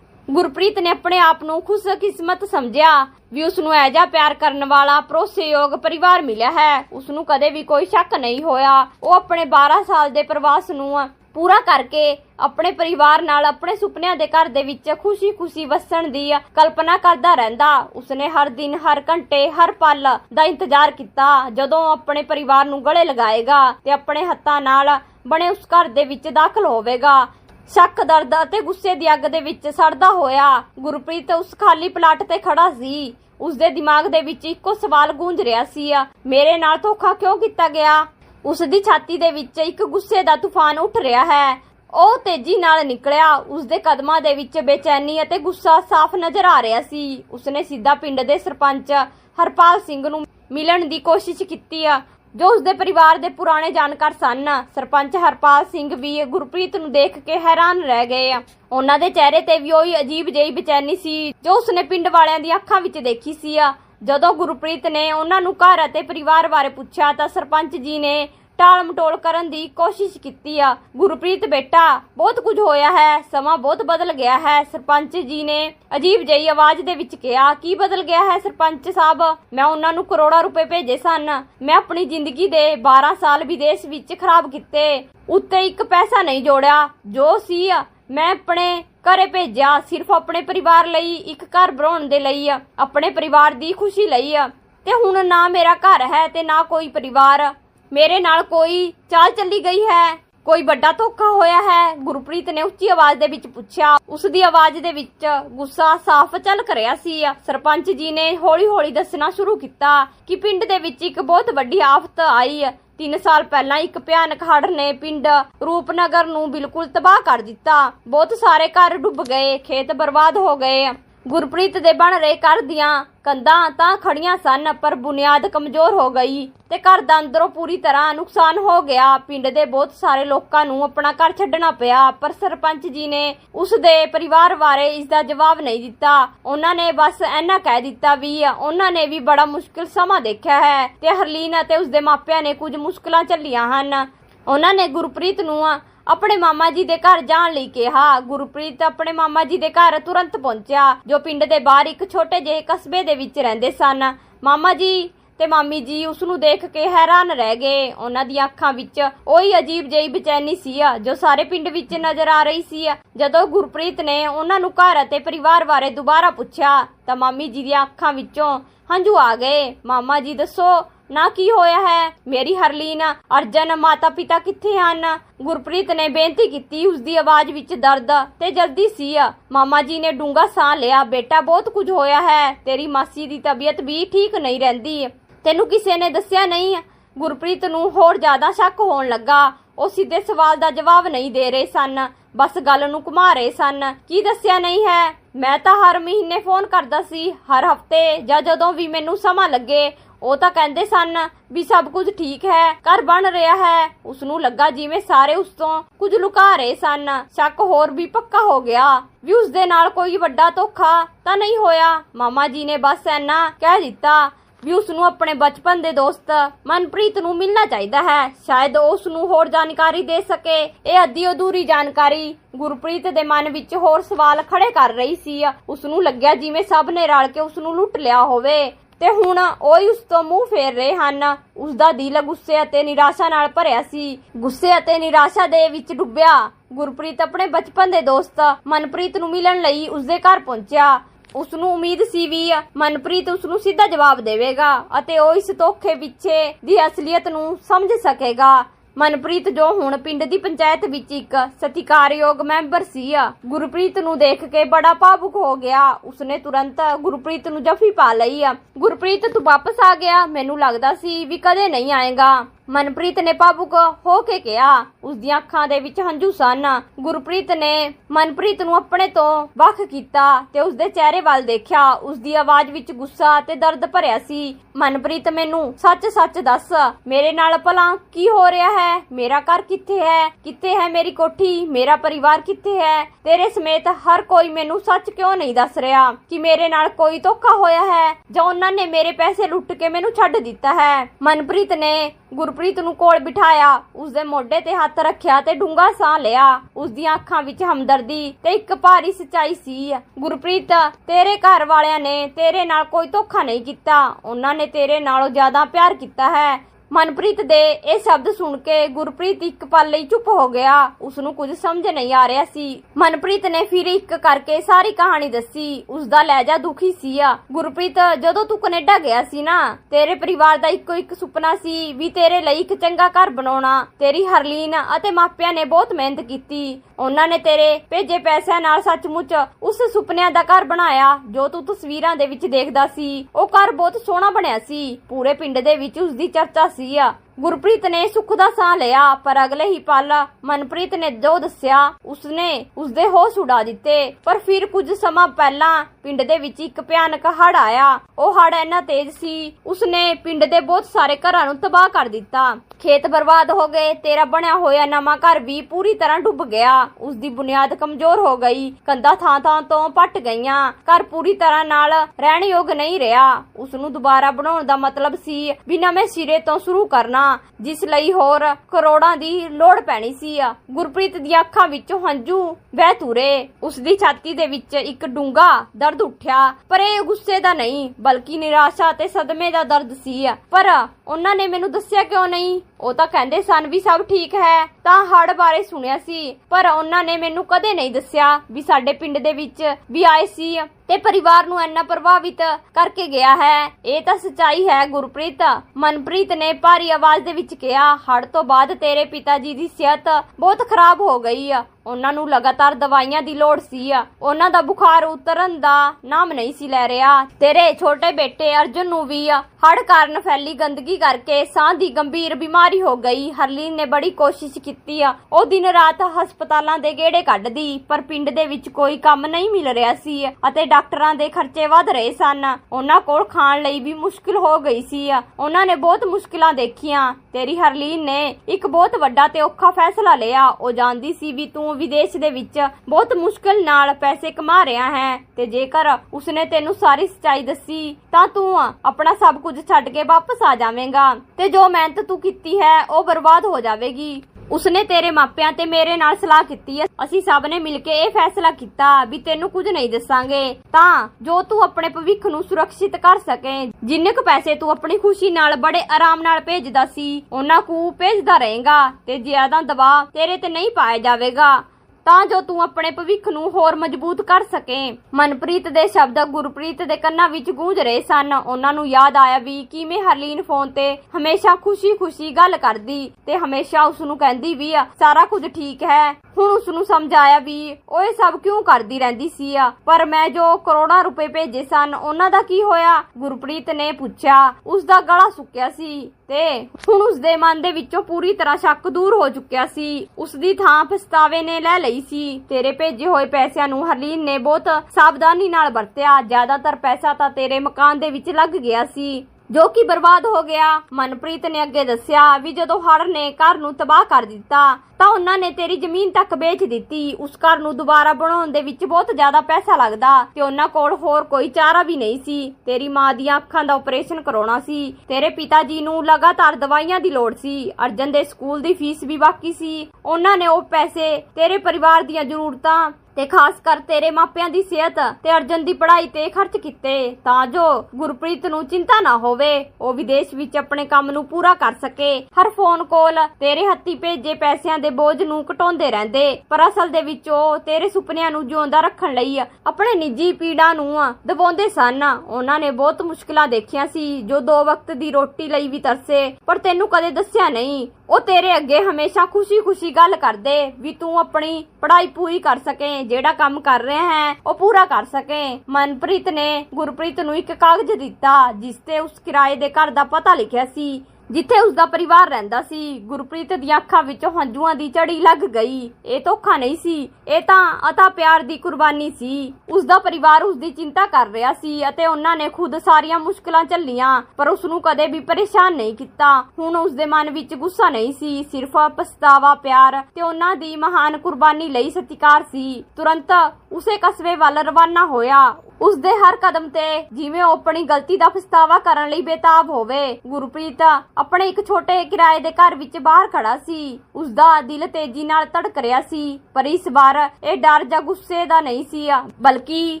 A: ਗੁਰਪ੍ਰੀਤ ਨੇ ਆਪਣੇ ਆਪ ਨੂੰ ਖੁਸ਼ਕਿਸਮਤ ਸਮਝਿਆ ਵੀ ਉਸ ਨੂੰ ਐਜਾ ਪਿਆਰ ਕਰਨ ਵਾਲਾ ਭਰੋਸੇਯੋਗ ਪਰਿਵਾਰ ਮਿਲਿਆ ਹੈ। ਉਸ ਨੂੰ ਕਦੇ ਵੀ ਕੋਈ ਸ਼ੱਕ ਨਹੀਂ ਹੋਇਆ। ਉਹ ਆਪਣੇ 12 ਸਾਲ ਦੇ ਪ੍ਰਵਾਸ ਨੂੰ ਪੂਰਾ ਕਰਕੇ ਆਪਣੇ ਪਰਿਵਾਰ ਨਾਲ, ਆਪਣੇ ਸੁਪਨਿਆਂ ਦੇ ਘਰ ਦੇ ਵਿੱਚ ਖੁਸ਼ੀ-ਖੁਸ਼ੀ ਵਸਣ ਦੀ ਕਲਪਨਾ ਕਰਦਾ ਰਹਿੰਦਾ। ਉਸਨੇ ਹਰ ਦਿਨ, ਹਰ ਘੰਟੇ, ਹਰ ਪਲ ਦਾ ਇੰਤਜ਼ਾਰ ਕੀਤਾ। ਜਦੋਂ ਆਪਣੇ ਪਰਿਵਾਰ ਨੂੰ ਗਲੇ ਲਗਾਏਗਾ ਤੇ ਆਪਣੇ ਹੱਥਾਂ ਨਾਲ ਬਣੇ ਉਸ ਘਰ ਦੇ ਵਿੱਚ ਦਾਖਲ ਹੋਵੇਗਾ। ਸ਼ੱਕ, ਦਰਦ ਅਤੇ ਗੁੱਸੇ ਦੀ ਅੱਗ ਦੇ ਵਿੱਚ ਸੜਦਾ ਹੋਇਆ ਗੁਰਪ੍ਰੀਤ ਉਸ ਖਾਲੀ ਪਲਾਟ ਤੇ ਖੜਾ ਸੀ। ਉਸਦੇ ਦਿਮਾਗ ਦੇ ਵਿੱਚ ਇੱਕੋ ਸਵਾਲ ਗੂੰਜ ਰਿਹਾ ਸੀ, ਮੇਰੇ ਨਾਲ ਧੋਖਾ ਕਿਉਂ ਕੀਤਾ ਗਿਆ? ਉਸ ਦੀ ਛਾਤੀ ਦੇ ਵਿੱਚ ਇੱਕ ਗੁੱਸੇ ਦਾ ਤੂਫਾਨ ਉੱਠ ਰਿਹਾ ਹੈ। ਉਹ ਤੇਜ਼ੀ ਨਾਲ ਨਿਕਲਿਆ। ਉਸ ਦੇ ਕਦਮਾਂ ਦੇ ਵਿੱਚ ਬੇਚੈਨੀ ਅਤੇ ਗੁੱਸਾ ਸਾਫ਼ ਨਜ਼ਰ ਆ ਰਿਹਾ ਸੀ। ਉਸਨੇ ਸਿੱਧਾ ਪਿੰਡ ਦੇ ਸਰਪੰਚ ਹਰਪਾਲ ਸਿੰਘ ਨੂੰ ਮਿਲਣ ਦੀ ਕੋਸ਼ਿਸ਼ ਕੀਤੀ ਆ, ਜੋ ਉਸਦੇ ਪਰਿਵਾਰ ਦੇ ਪੁਰਾਣੇ ਜਾਣਕਾਰ ਸਨ। ਸਰਪੰਚ ਹਰਪਾਲ ਸਿੰਘ ਵੀ ਗੁਰਪ੍ਰੀਤ ਨੂੰ ਦੇਖ ਕੇ ਹੈਰਾਨ ਰਹਿ ਗਏ ਆ। ਉਹਨਾਂ ਦੇ ਚਿਹਰੇ ਤੇ ਵੀ ਉਹੀ ਅਜੀਬ ਜਿਹੀ ਬੇਚੈਨੀ ਸੀ, ਜੋ ਉਸਨੇ ਪਿੰਡ ਵਾਲਿਆਂ ਦੀ ਅੱਖਾਂ ਵਿੱਚ ਦੇਖੀ ਸੀ ਆ। ਜਦੋਂ ਗੁਰਪ੍ਰੀਤ ਨੇ ਉਹਨਾਂ ਨੂੰ ਘਰ ਅਤੇ ਪਰਿਵਾਰ ਬਾਰੇ ਪੁੱਛਿਆ ਤਾਂ ਸਰਪੰਚ ਜੀ ਨੇ ਟਾਲ ਮਟੋਲ ਕਰਨ ਦੀ ਕੋਸ਼ਿਸ਼ ਕੀਤੀ ਆ। ਗੁਰਪ੍ਰੀਤ ਬੇਟਾ, ਬਹੁਤ ਕੁਝ ਹੋਇਆ ਹੈ, ਸਮਾਂ ਬਹੁਤ ਬਦਲ ਗਿਆ ਹੈ। ਸਰਪੰਚ ਜੀ ਨੇ ਅਜੀਬ ਜਿਹੀ ਆਵਾਜ਼ ਦੇ ਵਿੱਚ ਕਿਹਾ, ਕੀ ਬਦਲ ਗਿਆ ਹੈ ਸਰਪੰਚ ਸਾਹਿਬ? ਮੈਂ ਉਹਨਾਂ ਨੂੰ ਕਰੋੜਾਂ ਰੁਪਏ ਭੇਜੇ ਸਨ। ਮੈਂ ਆਪਣੀ ਜ਼ਿੰਦਗੀ ਦੇ 12 ਸਾਲ ਵਿਦੇਸ਼ ਵਿੱਚ ਖਰਾਬ ਕੀਤੇ। ਉੱਤੇ ਇੱਕ ਪੈਸਾ ਨਹੀਂ ਜੋੜਿਆ। ਜੋ ਸੀ, ਮੈਂ ਆਪਣੇ ਘਰੇ ਭੇਜਿਆ, ਸਿਰਫ ਆਪਣੇ ਪਰਿਵਾਰ ਲਈ ਇੱਕ ਘਰ ਬਣਾਉਣ ਦੇ ਲਈ ਆ, ਆਪਣੇ ਪਰਿਵਾਰ ਦੀ ਖੁਸ਼ੀ ਲਈ ਆ। ਤੇ ਹੁਣ ਨਾ ਮੇਰਾ ਘਰ ਹੈ ਤੇ ਨਾ ਕੋਈ ਪਰਿਵਾਰ। ਮੇਰੇ ਨਾਲ ਕੋਈ ਚਾਲ ਚੱਲੀ ਗਈ ਹੈ, ਕੋਈ ਵੱਡਾ ਧੋਖਾ ਹੋਇਆ ਹੈ। ਗੁਰਪ੍ਰੀਤ ਨੇ ਉੱਚੀ ਆਵਾਜ਼ ਦੇ ਵਿੱਚ ਪੁੱਛਿਆ। ਉਸ ਦੀ ਆਵਾਜ਼ ਦੇ ਵਿੱਚ ਗੁੱਸਾ ਸਾਫ਼ ਝਲਕ ਰਿਹਾ ਸੀ ਸਰਪੰਚ ਜੀ ਨੇ ਹੌਲੀ-ਹੌਲੀ ਦੱਸਣਾ ਸ਼ੁਰੂ ਕੀਤਾ ਕਿ ਪਿੰਡ ਦੇ ਵਿੱਚ ਇੱਕ ਬਹੁਤ ਵੱਡੀ ਆਫਤ ਆਈ 3 ਸਾਲ ਪਹਿਲਾਂ ਇੱਕ ਭਿਆਨਕ ਹੜ੍ਹ ਨੇ ਪਿੰਡ ਰੂਪਨਗਰ ਨੂੰ ਬਿਲਕੁਲ ਤਬਾਹ ਕਰ ਦਿੱਤਾ। ਬਹੁਤ ਸਾਰੇ ਘਰ ਡੁੱਬ ਗਏ, ਖੇਤ ਬਰਬਾਦ ਹੋ ਗਏ। ਗੁਰਪ੍ਰੀਤ ਦੇ ਬਣ ਰਹੇ ਘਰ ਦੀਆਂ ਕੰਧਾਂ ਤਾਂ ਖੜੀਆਂ ਸਨ, ਪਰ ਬੁਨਿਆਦ ਕਮਜ਼ੋਰ ਹੋ ਗਈ ਤੇ ਘਰ ਦਾ ਅੰਦਰੋਂ ਪੂਰੀ ਤਰ੍ਹਾਂ ਨੁਕਸਾਨ ਹੋ ਗਿਆ। ਪਿੰਡ ਦੇ ਬਹੁਤ ਸਾਰੇ ਲੋਕਾਂ ਨੂੰ ਆਪਣਾ ਘਰ ਛੱਡਣਾ ਪਿਆ, ਪਰ ਸਰਪੰਚ ਜੀ ਨੇ ਉਸ ਦੇ ਪਰਿਵਾਰ ਬਾਰੇ ਇਸ ਦਾ ਜਵਾਬ ਨਹੀਂ ਦਿੱਤਾ। ਉਹਨਾਂ ਨੇ ਬਸ ਇੰਨਾ ਕਹਿ ਦਿੱਤਾ ਵੀ ਉਹਨਾਂ ਨੇ ਵੀ ਬੜਾ ਮੁਸ਼ਕਿਲ ਸਮਾਂ ਦੇਖਿਆ ਹੈ ਤੇ ਹਰਲੀਨ ਅਤੇ ਉਸ ਦੇ ਮਾਪਿਆਂ ਨੇ ਕੁਝ ਮੁਸ਼ਕਲਾਂ ਝੱਲੀਆਂ ਹਨ। ਉਹਨਾਂ ਨੇ ਗੁਰਪ੍ਰੀਤ ਨੂੰ ਆਪਣੇ ਮਾਮਾ ਜੀ ਦੇ ਘਰ ਜਾਣ ਲਈ ਕਿਹਾ। ਗੁਰਪ੍ਰੀਤ ਆਪਣੇ ਮਾਮਾ ਜੀ ਦੇ ਘਰ ਤੁਰੰਤ ਪਹੁੰਚਿਆ, ਜੋ ਪਿੰਡ ਦੇ ਬਾਹਰ ਇੱਕ ਛੋਟੇ ਜਿਹੇ ਕਸਬੇ ਦੇ ਵਿੱਚ ਰਹਿੰਦੇ ਸਨ। ਮਾਮਾ ਜੀ ਤੇ ਮਾਮੀ ਜੀ ਉਸ ਨੂੰ ਦੇਖ ਕੇ ਹੈਰਾਨ ਰਹਿ ਗਏ। ਉਹਨਾਂ ਦੀਆਂ ਅੱਖਾਂ ਵਿੱਚ ਉਹੀ ਅਜੀਬ ਜਿਹੀ ਬੇਚੈਨੀ ਸੀ, ਜੋ ਸਾਰੇ ਪਿੰਡ ਵਿੱਚ ਨਜ਼ਰ ਆ ਰਹੀ ਸੀ। ਆ ਜਦੋਂ ਗੁਰਪ੍ਰੀਤ ਨੇ ਉਹਨਾਂ ਨੂੰ ਘਰ ਅਤੇ ਪਰਿਵਾਰ ਬਾਰੇ ਦੁਬਾਰਾ ਪੁੱਛਿਆ, ਤਾਂ ਮਾਮੀ ਜੀ ਦੀਆਂ ਅੱਖਾਂ ਵਿੱਚੋਂ ਹੰਝੂ ਆ ਗਏ। ਮਾਮਾ ਜੀ, ਦੱਸੋ ਨਾ ਕੀ ਹੋਇਆ ਹੈ? ਮੇਰੀ ਹਰਲੀਨ, ਅਰਜਨ ਮਾਤਾ ਪਿਤਾ ਕਿੱਥੇ ਹਨ? ਗੁਰਪ੍ਰੀਤ ਨੇ ਬੇਨਤੀ ਕੀਤੀ ਉਸ ਦੀ ਆਵਾਜ਼ ਵਿੱਚ ਦਰਦ ਤੇ ਜਲਦੀ ਸੀ। ਮਾਮਾ ਜੀ ਨੇ ਡੂੰਗਾ ਸਾਹ ਲਿਆ। ਬੇਟਾ, ਬਹੁਤ ਕੁਝ ਹੋਇਆ ਹੈ। ਤੇਰੀ ਮਾਸੀ ਦੀ ਤਬੀਅਤ ਵੀ ਠੀਕ ਨਹੀਂ ਰਹਿੰਦੀ। ਤੈਨੂੰ ਕਿਸੇ ਨੇ ਦੱਸਿਆ ਨਹੀਂ? ਗੁਰਪ੍ਰੀਤ ਨੂੰ ਹੋਰ ਜ਼ਿਆਦਾ ਸ਼ੱਕ ਹੋਣ ਲੱਗਾ। ਉਹ ਸਿੱਧੇ ਸਵਾਲ ਦਾ ਜਵਾਬ ਨਹੀਂ ਦੇ ਰਹੇ ਸਨ। ਬਸ ਗੱਲ ਨੂੰ ਘੁਮਾ ਰਹੇ ਸਨ। ਕੀ ਦੱਸਿਆ ਨਹੀਂ ਹੈ? ਮੈਂ ਤਾਂ ਹਰ ਮਹੀਨੇ ਫੋਨ ਕਰਦਾ ਸੀ, ਹਰ ਹਫ਼ਤੇ ਜਾਂ ਜਦੋਂ ਵੀ ਮੈਨੂੰ ਸਮਾਂ ਲੱਗੇ, ਉਹ ਤਾਂ ਕਹਿੰਦੇ ਸਨ ਵੀ ਸਭ ਕੁਝ ਠੀਕ ਹੈ, ਘਰ ਬਣ ਰਿਹਾ ਹੈ ਉਸ ਨੂੰ ਲੱਗਾ ਜਿਵੇਂ ਸਾਰੇ ਉਸ ਤੋਂ ਕੁਝ ਲੁਕਾ ਰਹੇ ਸਨ। ਸ਼ੱਕ ਹੋਰ ਵੀ ਪੱਕਾ ਹੋ ਗਿਆ ਵੀ ਉਸ ਦੇ ਨਾਲ ਕੋਈ ਵੱਡਾ ਧੋਖਾ ਤਾਂ ਨਹੀਂ ਹੋਇਆ। ਮਾਮਾ ਜੀ ਨੇ ਬਸ ਐਨਾ ਕਹਿ ਦਿੱਤਾ ਵੀ ਉਸ ਨੂੰ ਆਪਣੇ ਬਚਪਨ ਦੇ ਦੋਸਤ ਮਨਪ੍ਰੀਤ ਨੂੰ ਮਿਲਣਾ ਚਾਹੀਦਾ ਹੈ। ਸ਼ਾਇਦ ਉਹ ਉਸ ਨੂੰ ਹੋਰ ਜਾਣਕਾਰੀ ਦੇ ਸਕੇ। ਇਹ ਅੱਧੀ ਅਧੂਰੀ ਜਾਣਕਾਰੀ ਗੁਰਪ੍ਰੀਤ ਦੇ ਮਨ ਵਿੱਚ ਹੋਰ ਸਵਾਲ ਖੜੇ ਕਰ ਰਹੀ ਸੀ। ਉਸ ਨੂੰ ਲੱਗਿਆ ਜਿਵੇਂ ਸਭ ਨੇ ਰਲ ਕੇ ਉਸ ਨੂੰ ਲੁੱਟ ਲਿਆ ਹੋਵੇ। ਤੇ ਹੁਣ ਉਹ ਉਸ ਤੋਂ ਮੂੰਹ ਫੇਰ ਰਹੇ ਹਨ। ਉਸ ਦਾ ਦਿਲ ਗੁੱਸੇ ਅਤੇ ਨਿਰਾਸ਼ਾ ਨਾਲ ਭਰਿਆ ਸੀ। ਗੁੱਸੇ ਅਤੇ ਨਿਰਾਸ਼ਾ ਦੇ ਵਿੱਚ ਡੁੱਬਿਆ। ਗੁਰਪ੍ਰੀਤ ਆਪਣੇ ਬਚਪਨ ਦੇ ਦੋਸਤ ਮਨਪ੍ਰੀਤ ਨੂੰ ਮਿਲਣ ਲਈ ਉਸ ਦੇ ਘਰ ਪਹੁੰਚਿਆ। ਉਸ ਨੂੰ ਉਮੀਦ ਸੀ ਵੀ ਮਨਪ੍ਰੀਤ ਉਸ ਨੂੰ ਸਿੱਧਾ ਜਵਾਬ ਦੇਵੇਗਾ ਅਤੇ ਉਹ ਇਸ ਧੋਖੇ ਪਿੱਛੇ ਦੀ ਅਸਲੀਅਤ ਨੂੰ ਸਮਝ ਸਕੇਗਾ। ਮਨਪ੍ਰੀਤ ਜੋ ਹੁਣ ਪਿੰਡ ਦੀ ਪੰਚਾਇਤ ਵਿੱਚ ਇੱਕ ਸਤਿਕਾਰਯੋਗ ਮੈਂਬਰ ਸੀ ਗੁਰਪ੍ਰੀਤ ਨੂੰ ਦੇਖ ਕੇ ਬੜਾ ਭਾਵੁਕ ਹੋ ਗਿਆ। ਉਸਨੇ ਤੁਰੰਤ ਗੁਰਪ੍ਰੀਤ ਨੂੰ ਜਫੀ ਪਾ ਲਈ ਗੁਰਪ੍ਰੀਤ, ਤੂੰ ਵਾਪਸ ਆ ਗਿਆ? ਮੈਨੂੰ ਲੱਗਦਾ ਸੀ ਵੀ ਕਦੇ ਨਹੀਂ ਆਏਗਾ। ਮਨਪ੍ਰੀਤ ਨੇ ਭਾਵੁਕ ਹੋ ਕੇ ਕਿਹਾ, ਉਸ ਦੀਆਂ ਅੱਖਾਂ ਦੇ ਵਿੱਚ ਹੰਝੂ ਸਨ। ਗੁਰਪ੍ਰੀਤ ਨੇ ਮਨਪ੍ਰੀਤ ਨੂੰ ਆਪਣੇ ਤੋਂ ਵੱਖ ਕੀਤਾ ਤੇ ਉਸ ਦੇ ਚਿਹਰੇ ਵੱਲ ਦੇਖਿਆ। ਉਸ ਦੀ ਆਵਾਜ਼ ਵਿੱਚ ਗੁੱਸਾ ਤੇ ਦਰਦ ਭਰਿਆ ਸੀ। ਮਨਪ੍ਰੀਤ ਮੈਨੂੰ, ਸੱਚ-ਸੱਚ ਦੱਸ, ਮੇਰੇ ਨਾਲ ਭਲਾ ਕੀ ਹੋ ਰਿਹਾ ਹੈ? ਮੇਰਾ ਘਰ ਕਿੱਥੇ ਹੈ? ਕਿੱਥੇ ਹੈ ਮੇਰੀ ਕੋਠੀ? ਮੇਰਾ ਪਰਿਵਾਰ ਕਿੱਥੇ ਹੈ? ਤੇਰੇ ਸਮੇਤ ਹਰ ਕੋਈ ਮੈਨੂੰ ਸੱਚ ਕਿਉਂ ਨਹੀਂ ਦੱਸ ਰਿਹਾ ਕਿ ਮੇਰੇ ਨਾਲ ਕੋਈ ਧੋਖਾ ਹੋਇਆ ਹੈ ਜਾਂ ਉਹਨਾਂ ਨੇ ਮੇਰੇ ਪੈਸੇ ਲੁੱਟ ਕੇ ਮੈਨੂੰ ਛੱਡ ਦਿੱਤਾ ਹੈ? ਮਨਪ੍ਰੀਤ ਨੇ ਗੁਰਪ੍ਰੀਤ ਨੂੰ ਕੋਲ ਬਿਠਾਇਆ ਉਸ ਦੇ ਮੋਢੇ ਤੇ ਹੱਥ ਰੱਖਿਆ ਤੇ ਡੂੰਘਾ ਸਾਹ ਲਿਆ। ਉਸ ਦੀਆਂ ਅੱਖਾਂ ਵਿੱਚ ਹਮਦਰਦੀ ਤੇ ਇੱਕ ਭਾਰੀ ਸਚਾਈ ਸੀ। ਗੁਰਪ੍ਰੀਤ, ਤੇਰੇ ਘਰ ਵਾਲਿਆਂ ਨੇ ਤੇਰੇ ਨਾਲ ਕੋਈ ਧੋਖਾ ਨਹੀਂ ਕੀਤਾ। ਉਹਨਾਂ ਨੇ ਤੇਰੇ ਨਾਲੋਂ ਜ਼ਿਆਦਾ ਪਿਆਰ ਕੀਤਾ ਹੈ। ਮਨਪ੍ਰੀਤ ਦੇ ਇਹ ਸ਼ਬਦ ਸੁਣ ਕੇ ਗੁਰਪ੍ਰੀਤ ਇੱਕ ਪਲ ਲਈ ਚੁੱਪ ਹੋ ਗਿਆ। ਉਸ ਨੂੰ ਕੁਝ ਸਮਝ ਨਹੀਂ ਆ ਰਿਹਾ ਸੀ। ਮਨਪ੍ਰੀਤ ਨੇ ਫਿਰ ਇੱਕ ਕਰਕੇ ਸਾਰੀ ਕਹਾਣੀ ਦੱਸੀ। ਉਸ ਦਾ ਲਹਿਜਾ ਦੁਖੀ ਸੀ ਆ। ਗੁਰਪ੍ਰੀਤ, ਜਦੋਂ ਤੂੰ ਕੈਨੇਡਾ ਗਿਆ ਸੀ ਨਾ, ਤੇਰੇ ਪਰਿਵਾਰ ਦਾ ਇੱਕੋ ਇੱਕ ਸੁਪਨਾ ਸੀ ਵੀ ਤੇਰੇ ਲਈ ਇੱਕ ਚੰਗਾ ਘਰ ਬਣਾਉਣਾ। ਤੇਰੀ ਹਰਲੀਨ ਅਤੇ ਮਾਪਿਆਂ ਨੇ ਬਹੁਤ ਮਿਹਨਤ ਕੀਤੀ। ਉਹਨਾਂ ਨੇ ਤੇਰੇ ਭੇਜੇ ਪੈਸਿਆਂ ਨਾਲ ਸੱਚਮੁੱਚ ਉਸ ਸੁਪਨਿਆਂ ਦਾ ਘਰ ਬਣਾਇਆ, ਜੋ ਤੂੰ ਤਸਵੀਰਾਂ ਦੇ ਵਿੱਚ ਦੇਖਦਾ ਸੀ। ਉਹ ਘਰ ਬਹੁਤ ਸੋਹਣਾ ਬਣਿਆ ਸੀ। ਪੂਰੇ ਪਿੰਡ ਦੇ ਵਿੱਚ ਉਸ ਦੀ ਚਰਚਾ ਸੀ। ਆ। ਗੁਰਪ੍ਰੀਤ ਨੇ ਸੁੱਖ ਦਾ ਸਾਹ ਲਿਆ, ਪਰ ਅਗਲੇ ਹੀ ਪਲ ਮਨਪ੍ਰੀਤ ਨੇ ਜੋ ਦੱਸਿਆ, ਉਸਨੇ ਉਸਦੇ ਹੋਸ਼ ਉਡਾ ਦਿੱਤੇ। ਪਰ ਫਿਰ ਕੁਝ ਸਮਾਂ ਪਹਿਲਾਂ ਪਿੰਡ ਦੇ ਵਿੱਚ ਇੱਕ ਭਿਆਨਕ ਹੜ ਆਇਆ। ਉਹ ਹੜ ਇੰਨਾ ਤੇਜ਼ ਸੀ, ਉਸਨੇ ਪਿੰਡ ਦੇ ਬਹੁਤ ਸਾਰੇ ਘਰਾਂ ਨੂੰ ਤਬਾਹ ਕਰ ਦਿੱਤਾ। ਖੇਤ ਬਰਬਾਦ ਹੋ ਗਏ, ਤੇਰਾ ਬਣਿਆ ਹੋਇਆ ਨਵਾਂ ਘਰ ਵੀ ਪੂਰੀ ਤਰ੍ਹਾਂ ਡੁੱਬ ਗਿਆ। ਉਸ ਦੀ ਬੁਨਿਆਦ ਕਮਜ਼ੋਰ ਹੋ ਗਈ, ਕੰਧਾਂ ਥਾਂ ਥਾਂ ਤੋਂ ਪਟ ਗਈਆਂ। ਘਰ ਪੂਰੀ ਤਰ੍ਹਾਂ ਨਾਲ ਰਹਿਣ ਯੋਗ ਨਹੀਂ ਰਿਹਾ। ਉਸ ਨੂੰ ਦੁਬਾਰਾ ਬਣਾਉਣ ਦਾ ਮਤਲਬ ਸੀ ਵੀ ਨਵੇਂ ਸਿਰੇ ਤੋਂ ਸ਼ੁਰੂ ਕਰਨਾ। ਜਿਸ ਲਈ ਹੋਰ ਕਰੋੜਾਂ ਦੀ ਲੋੜ ਪੈਣੀ ਸੀ ਗੁਰਪ੍ਰੀਤ ਦੀਆਂ ਅੱਖਾਂ ਵਿੱਚੋਂ ਹੰਝੂ ਵਹਿ ਤੁਰੇ। ਉਸ ਦੀ ਛਾਤੀ ਦੇ ਵਿੱਚ ਇੱਕ ਡੂੰਗਾ ਦਰਦ ਉੱਠਿਆ। ਪਰ ਇਹ ਗੁੱਸੇ ਦਾ ਨਹੀਂ, ਬਲਕਿ ਨਿਰਾਸ਼ਾ ਤੇ ਸਦਮੇ ਦਾ ਦਰਦ ਸੀ ਪਰ ਉਹਨਾਂ ਨੇ ਮੈਨੂੰ ਦੱਸਿਆ ਕਿਉਂ ਨਹੀਂ? ਉਹ ਤਾਂ ਕਹਿੰਦੇ ਸਨ ਵੀ ਸਭ ਠੀਕ ਹੈ, ਤਾਂ ਹੜ ਬਾਰੇ ਸੁਣਿਆ ਸੀ। ਪਰ ਉਹਨਾਂ ਨੇ ਮੈਨੂੰ ਕਦੇ ਨਹੀਂ ਦੱਸਿਆ ਵੀ ਸਾਡੇ ਪਿੰਡ ਦੇ ਵਿੱਚ ਵੀ ਆਏ ਸੀ। ਤੇ ਪਰਿਵਾਰ ਨੂੰ ਇੰਨਾ ਪ੍ਰਭਾਵਿਤ ਕਰਕੇ ਗਿਆ ਹੈ। ਇਹ ਤਾਂ ਸਚਾਈ ਹੈ, ਗੁਰਪ੍ਰੀਤ। ਮਨਪ੍ਰੀਤ ਨੇ ਭਾਰੀ ਆਵਾਜ਼ ਦੇ ਵਿੱਚ ਕਿਹਾ ਹੜ ਤੋਂ ਬਾਅਦ ਤੇਰੇ ਪਿਤਾ ਜੀ ਦੀ ਸਿਹਤ ਬਹੁਤ ਖਰਾਬ ਹੋ ਗਈ ਆ। ਉਹਨਾਂ ਨੂੰ ਲਗਾਤਾਰ ਦਵਾਈਆਂ ਦੀ ਲੋੜ ਸੀ ਆ। ਉਹਨਾਂ ਦਾ ਬੁਖਾਰ ਉਤਰਨ ਦਾ ਨਾਮ ਨਹੀਂ ਸੀ ਲੈ ਰਿਹਾ। ਤੇਰੇ ਛੋਟੇ ਬੇਟੇ ਅਰਜੁਨ ਨੂੰ ਵੀ ਆ। ਹੜ ਕਾਰਨ ਫੈਲੀ ਗੰਦਗੀ ਕਰਕੇ ਸਾਹ ਦੀ ਗੰਭੀਰ ਬਿਮਾਰੀ ਹੋ ਗਈ। ਹਰਲੀਨ ਨੇ ਬੜੀ ਕੋਸ਼ਿਸ਼ ਕੀਤੀ ਆ। ਉਹ ਦਿਨ ਰਾਤ ਹਸਪਤਾਲਾਂ ਦੇ ਗੇੜੇ ਕੱਢਦੀ, ਪਰ ਪਿੰਡ ਦੇ ਵਿੱਚ ਕੋਈ ਕੰਮ ਨਹੀਂ ਮਿਲ ਰਿਹਾ ਸੀ ਅਤੇ ਡਾਕਟਰਾਂ ਦੇ ਖਰਚੇ ਵੱਧ ਰਹੇ ਸਨ। ਉਹਨਾਂ ਕੋਲ ਖਾਣ ਲਈ ਵੀ ਮੁਸ਼ਕਿਲ ਹੋ ਗਈ ਸੀ ਉਹਨਾਂ ਨੇ ਬਹੁਤ ਮੁਸ਼ਕਿਲਾਂ ਦੇਖੀਆਂ। ਤੇਰੀ ਹਰਲੀਨ ਨੇ ਇੱਕ ਬਹੁਤ ਵੱਡਾ ਤੇ ਔਖਾ ਫੈਸਲਾ ਲਿਆ। ਉਹ ਜਾਣਦੀ ਸੀ ਵੀ ਤੂੰ ਵਿਦੇਸ਼ ਦੇ ਵਿੱਚ ਬਹੁਤ ਮੁਸ਼ਕਲ ਨਾਲ ਪੈਸੇ ਕਮਾ ਰਿਹਾ ਹੈ ਤੇ ਜੇਕਰ ਉਸਨੇ ਤੈਨੂੰ ਸਾਰੀ ਸੱਚਾਈ ਦੱਸੀ, ਤਾਂ ਤੂੰ ਆਪਣਾ ਸਭ ਕੁਝ ਛੱਡ ਕੇ ਵਾਪਸ ਆ ਜਾਵੇਂਗਾ। ਤੇ ਜੋ ਮਿਹਨਤ ਤੂੰ ਕੀਤੀ ਹੈ, ਉਹ ਬਰਬਾਦ ਹੋ ਜਾਵੇਗੀ। ਉਸਨੇ ਤੇਰੇ ਮਾਪਿਆਂ ਤੇ ਮੇਰੇ ਨਾਲ ਸਲਾਹ ਕੀਤੀ ਹੈ। ਅਸੀਂ ਸਭ ਨੇ ਮਿਲ ਕੇ ਇਹ ਫੈਸਲਾ ਕੀਤਾ ਵੀ ਤੈਨੂੰ ਕੁਝ ਨਹੀਂ ਦੱਸਾਂਗੇ। ਤਾਂ ਜੋ ਤੂੰ ਆਪਣੇ ਭਵਿੱਖ ਨੂੰ ਸੁਰੱਖਿਅਤ ਕਰ ਸਕੇ। ਜਿੰਨੇ ਕੁ ਪੈਸੇ ਤੂੰ ਆਪਣੀ ਖੁਸ਼ੀ ਨਾਲ, ਬੜੇ ਆਰਾਮ ਨਾਲ ਭੇਜਦਾ ਸੀ, ਉਹਨਾਂ ਕੁ ਭੇਜਦਾ ਰਹੇਗਾ ਤੇ ਜ਼ਿਆਦਾ ਦਬਾਅ ਤੇਰੇ ਤੇ ਨਹੀਂ ਪਾਇਆ ਜਾਵੇਗਾ। ਤਾਂ ਜੋ ਤੂੰ ਆਪਣੇ ਭਵਿੱਖ ਨੂੰ ਹੋਰ ਮਜ਼ਬੂਤ ਕਰ ਸਕੇ। ਮਨਪ੍ਰੀਤ ਦੇ ਸ਼ਬਦ ਗੁਰਪ੍ਰੀਤ ਦੇ ਕੰਨਾਂ ਵਿੱਚ ਗੂੰਜ ਰਹੇ ਸਨ। ਉਹਨਾਂ ਨੂੰ ਯਾਦ ਆਇਆ ਵੀ ਕਿਵੇਂ ਹਰਲੀਨ ਫੋਨ ਤੇ ਹਮੇਸ਼ਾ ਖੁਸ਼ੀ-ਖੁਸ਼ੀ ਗੱਲ ਕਰਦੀ ਤੇ ਹਮੇਸ਼ਾ ਉਸ ਨੂੰ ਕਹਿੰਦੀ ਵੀ, ਸਾਰਾ ਕੁਝ ਠੀਕ ਹੈ। ਹੁਣ ਉਸ ਨੂੰ ਸਮਝ ਆਇਆ ਵੀ ਉਹ ਇਹ ਸਭ ਕਿਉਂ ਕਰਦੀ ਰਹਿੰਦੀ ਸੀ? ਆ ਪਰ ਮੈਂ ਜੋ ਕਰੋੜਾਂ ਰੁਪਏ ਭੇਜੇ ਸਨ, ਉਹਨਾਂ ਦਾ ਕੀ ਹੋਇਆ? ਗੁਰਪ੍ਰੀਤ ਨੇ ਪੁੱਛਿਆ। ਉਸ ਦਾ ਗਲਾ ਸੁੱਕਿਆ ਸੀ। ਤੇ ਹੁਣ ਉਸ ਦੇ ਮਨ ਦੇ ਵਿੱਚੋਂ ਪੂਰੀ ਤਰ੍ਹਾਂ ਸ਼ੱਕ ਦੂਰ ਹੋ ਚੁੱਕਿਆ ਸੀ। ਉਸ ਦੀ ਥਾਂ ਪਛਤਾਵੇ ਨੇ ਲੈ ਲਈ ਸੀ। ਤੇਰੇ ਭੇਜੇ ਹੋਏ ਪੈਸਿਆਂ ਨੂੰ ਹਰਲੀਨ ਨੇ ਬਹੁਤ ਸਾਵਧਾਨੀ ਨਾਲ ਵਰਤਿਆ। ਜ਼ਿਆਦਾਤਰ ਪੈਸਾ ਤਾਂ ਤੇਰੇ ਮਕਾਨ ਦੇ ਵਿੱਚ ਲੱਗ ਗਿਆ ਸੀ। ਜੋ ਕਿ ਬਰਬਾਦ ਹੋ ਗਿਆ। ਮਨਪ੍ਰੀਤ ਨੇ ਅੱਗੇ ਦੱਸਿਆ ਵੀ ਜਦੋਂ ਹੜ੍ਹ ਨੇ ਘਰ ਨੂੰ ਤਬਾਹ ਕਰ ਦਿੱਤਾ, ਤਾਂ ਉਹਨਾਂ ਨੇ ਤੇਰੀ ਜ਼ਮੀਨ ਤੱਕ ਵੇਚ ਦਿੱਤੀ। ਉਸ ਘਰ ਨੂੰ ਦੁਬਾਰਾ ਬਣਾਉਣ ਦੇ ਵਿੱਚ ਬਹੁਤ ਜ਼ਿਆਦਾ ਪੈਸਾ ਲੱਗਦਾ ਤੇ ਉਹਨਾਂ ਕੋਲ ਹੋਰ ਕੋਈ ਚਾਰਾ ਵੀ ਨਹੀਂ ਸੀ। ਤੇਰੀ ਮਾਂ ਦੀਆਂ ਅੱਖਾਂ ਦਾ ਆਪਰੇਸ਼ਨ ਕਰਾਉਣਾ ਸੀ। ਤੇਰੇ ਪਿਤਾ ਜੀ ਨੂੰ ਲਗਾਤਾਰ ਦਵਾਈਆਂ ਦੀ ਲੋੜ ਸੀ। ਅਰਜਨ ਦੇ ਸਕੂਲ ਦੀ ਫੀਸ ਵੀ ਬਾਕੀ ਸੀ। ਉਹਨਾਂ ਨੇ ਉਹ ਪੈਸੇ ਤੇਰੇ ਪਰਿਵਾਰ ਦੀਆਂ ਜ਼ਰੂਰਤਾਂ ਤੇ ਖਾਸ ਕਰ ਤੇਰੇ ਮਾਪਿਆਂ ਦੀ ਸਿਹਤ ਤੇ ਅਰਜਨ ਦੀ ਪੜ੍ਹਾਈ ਤੇ ਖਰਚ ਕੀਤੇ ਤਾਂ ਜੋ ਗੁਰਪ੍ਰੀਤ ਨੂੰ ਚਿੰਤਾ ਨਾ ਹੋਵੇ, ਉਹ ਵਿਦੇਸ਼ ਵਿੱਚ ਆਪਣੇ ਕੰਮ ਨੂੰ ਪੂਰਾ ਕਰ ਸਕੇ। ਹਰ ਫੋਨ ਕਾਲ ਤੇਰੇ ਹੱਥੀ ਭੇਜੇ ਪੈਸਿਆਂ ਦੇ ਬੋਝ ਨੂੰ ਘਟਾਉਂਦੇ ਰਹਿੰਦੇ। ਪਰ ਅਸਲ ਦੇ ਵਿੱਚ ਉਹ ਤੇਰੇ ਸੁਪਨਿਆਂ ਨੂੰ ਜਿਉਂਦਾ ਰੱਖਣ ਲਈ ਆਪਣੇ ਨਿੱਜੀ ਪੀੜਾਂ ਨੂੰ ਦਬਾਉਂਦੇ ਸਨ। ਉਹਨਾਂ ਨੇ ਬਹੁਤ ਮੁਸ਼ਕਲਾਂ ਦੇਖੀਆਂ ਸੀ, ਜੋ ਦੋ ਵਕਤ ਦੀ ਰੋਟੀ ਲਈ ਵੀ ਤਰਸੇ, ਪਰ ਤੈਨੂੰ ਕਦੇ ਦੱਸਿਆ ਨਹੀਂ। ਉਹ ਤੇਰੇ ਅੱਗੇ ਹਮੇਸ਼ਾ ਖੁਸ਼ੀ-ਖੁਸ਼ੀ ਗੱਲ ਕਰਦੇ ਵੀ ਤੂੰ ਆਪਣੀ ਪੜ੍ਹਾਈ ਪੂਰੀ ਕਰ ਸਕੇ। ਜਿਹੜਾ ਕੰਮ ਕਰ ਰਿਹਾ ਹੈ, ਉਹ ਪੂਰਾ ਕਰ ਸਕੇ। ਮਨਪ੍ਰੀਤ ਨੇ ਗੁਰਪ੍ਰੀਤ ਨੂੰ ਇੱਕ ਕਾਗਜ਼ ਦਿੱਤਾ, ਜਿਸ ਤੇ ਉਸ ਕਿਰਾਏ ਦੇ ਘਰ ਦਾ ਪਤਾ ਲਿਖਿਆ ਸੀ। ਜਿੱਥੇ ਉਸ ਦਾ ਪਰਿਵਾਰ ਰਹਿੰਦਾ ਸੀ, ਗੁਰਪ੍ਰੀਤ ਦੀਆਂ ਅੱਖਾਂ ਵਿੱਚੋਂ ਹੰਝੂਆਂ ਦੀ ਝੜੀ ਲੱਗ ਗਈ। ਇਹ ਧੋਖਾ ਨਹੀਂ ਸੀ, ਇਹ ਤਾਂ ਅਤਾ ਪਿਆਰ ਦੀ ਕੁਰਬਾਨੀ ਸੀ। ਉਸ ਦਾ ਪਰਿਵਾਰ ਉਸ ਦੀ ਚਿੰਤਾ ਕਰ ਰਿਹਾ ਸੀ ਅਤੇ ਉਹਨਾਂ ਨੇ ਖੁਦ ਸਾਰੀਆਂ ਮੁਸ਼ਕਲਾਂ ਝੱਲੀਆਂ, ਪਰ ਉਸ ਨੂੰ ਕਦੇ ਵੀ ਪਰੇਸ਼ਾਨ ਨਹੀਂ ਕੀਤਾ। ਹੁਣ ਉਸ ਦੇ ਮਨ ਵਿੱਚ ਗੁੱਸਾ ਨਹੀਂ ਸੀ, ਸਿਰਫ ਪਛਤਾਵਾ, ਪਿਆਰ ਤੇ ਉਹਨਾਂ ਦੀ ਮਹਾਨ ਕੁਰਬਾਨੀ ਲਈ ਸਤਿਕਾਰ ਸੀ। ਤੁਰੰਤ ਉਸੇ ਕਸਬੇ ਵੱਲ ਰਵਾਨਾ ਹੋਇਆ। ਉਸ ਦੇ ਹਰ ਕਦਮ ਤੇ ਜਿਵੇਂ ਉਹ ਆਪਣੀ ਗਲਤੀ ਦਾ ਪਛਤਾਵਾ ਕਰਨ ਲਈ ਬੇਤਾਬ ਹੋਵੇ। ਗੁਰਪ੍ਰੀਤ ਆਪਣੇ ਇੱਕ ਛੋਟੇ ਕਿਰਾਏ ਦੇ ਘਰ ਵਿੱਚ ਬਾਹਰ ਖੜਾ ਸੀ। ਉਸ ਦਾ ਦਿਲ ਤੇਜ਼ੀ ਨਾਲ ਧੜਕ ਰਿਹਾ ਸੀ, ਪਰ ਇਸ ਵਾਰ ਇਹ ਡਰ ਜਾਂ ਗੁੱਸੇ ਦਾ ਨਹੀਂ ਸੀ, ਬਲਕਿ